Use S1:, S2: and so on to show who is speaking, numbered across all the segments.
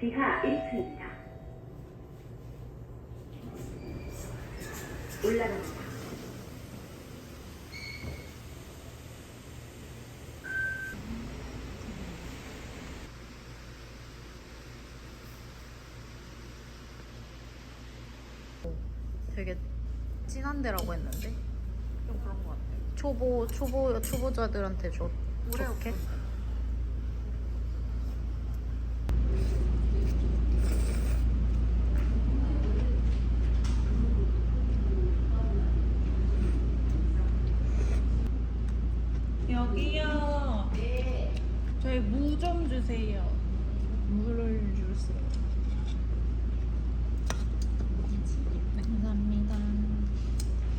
S1: 지하 1층입니다. 올라갑니다.
S2: 되게 진한 데라고 했는데
S3: 좀 그런 것 같아.
S2: 초보 초보 초보자들한테 좋 좋게.
S3: 여기요. 네. 저희 무 좀 주세요.
S2: 물을 주세요. 감사합니다.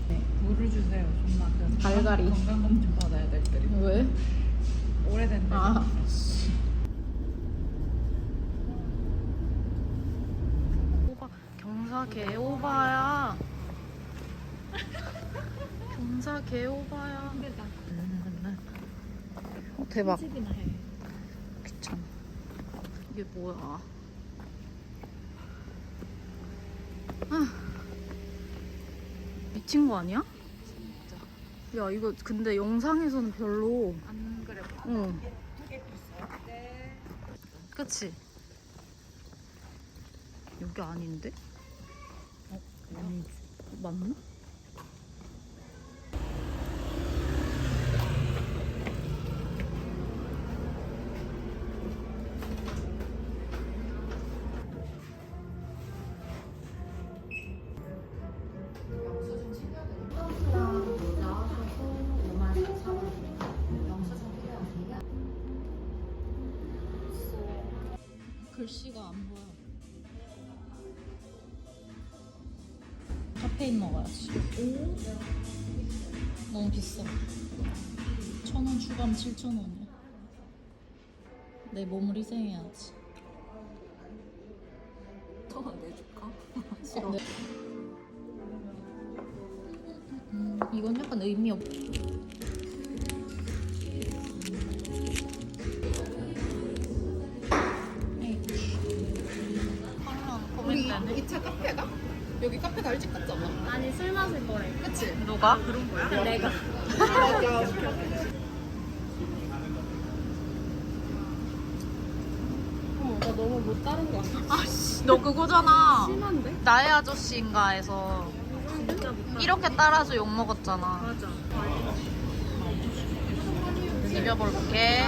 S3: 네, 물을 주세요. 존나 그
S2: 갈갈이.
S3: 건강 검진 받아야 될 때.
S2: 왜?
S3: 오래된 데.
S2: 아. 오바 경사 개 오바야. 경사 개 오바야. 어, 대박. 귀찮아. 이게 뭐야? 아. 미친 거 아니야? 야 이거 근데 영상에서는 별로
S3: 안 그래.
S2: 응. 그치? 여기 아닌데? 어? 아니지. 맞나? 글씨가 안 보여. 카페인 먹어야지. 너무 비싸. 천 원 추가하면 칠천 원이야. 내 몸을 희생해야지.
S3: 천원 내줄까?
S2: 싫어. 음, 이건 약간 의미 없.
S3: 우리 이차 카페가? 여기 카페가 일찍 갔잖아.
S4: 아니 술 마실 거래.
S3: 그치?
S2: 누가?
S3: 그런 거야?
S4: 내가. 어머 나 너무 못 따른 거 같아.
S2: 아씨, 너 그거잖아.
S4: 심한데?
S2: 나의 아저씨인가에서
S4: 진짜 못 따라.
S2: 이렇게 따라서 욕 먹었잖아.
S4: 맞아.
S2: 비벼볼게.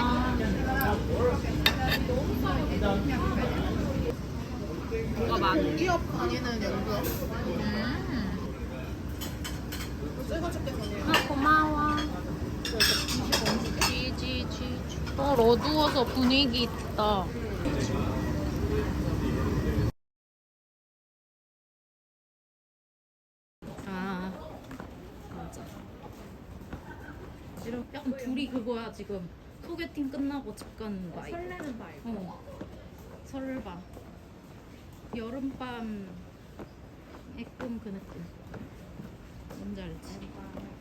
S3: 뭐가 많 기업 다니는 연구야.
S2: 음. 아, 고마워. 지지, 지지. 어, 어두워서 분위기 있다. 아, 맞아. 이렇게 약간 둘이 그거야, 지금. 소개팅 끝나고 집 가는 바이.
S4: 설레는 바이.
S2: 어. 설바. 여름밤 애꿈 그 느낌. 뭔지 알지?